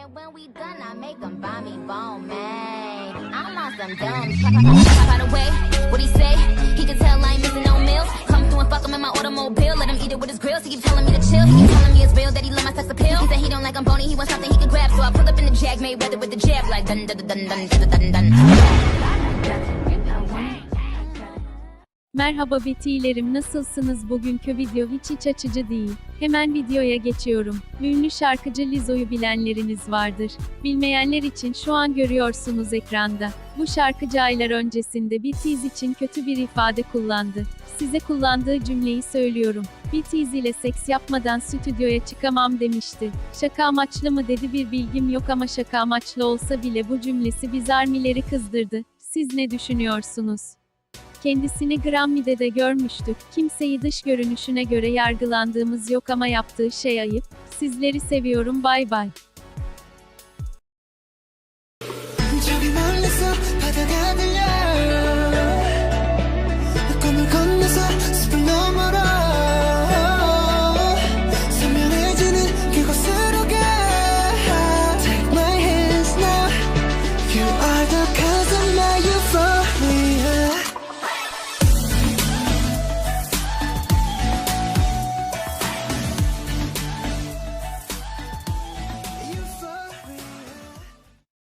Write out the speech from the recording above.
And when we done, I make them buy me bone, man. I'm on some dumb By the way, what he say? He can tell I ain't missing no meals. Come through and fuck him in my automobile. Let him eat it with his grills. He keep telling me to chill. He keep telling me it's real that he love my sex appeal. He said he don't like I'm bony. He wants something he can grab. So I pull up in the Jag Mayweather with the jab. Like dun dun dun dun dun dun dun dun. Merhaba betilerim nasılsınız bugünkü video hiç iç açıcı değil. Hemen videoya geçiyorum. Ünlü şarkıcı Lizzo'yu bilenleriniz vardır. Bilmeyenler için şu an görüyorsunuz ekranda. Bu şarkıcı aylar öncesinde BTS için kötü bir ifade kullandı. Size kullandığı cümleyi söylüyorum. BTS ile seks yapmadan stüdyoya çıkamam demişti. Şaka amaçlı mı dedi bir bilgim yok ama şaka amaçlı olsa bile bu cümlesi biz armileri kızdırdı. Siz ne düşünüyorsunuz? Kendisini Grammy'de de görmüştük. Kimseyi dış görünüşüne göre yargılandığımız yok ama yaptığı şey ayıp. Sizleri seviyorum. Bay bay. The kind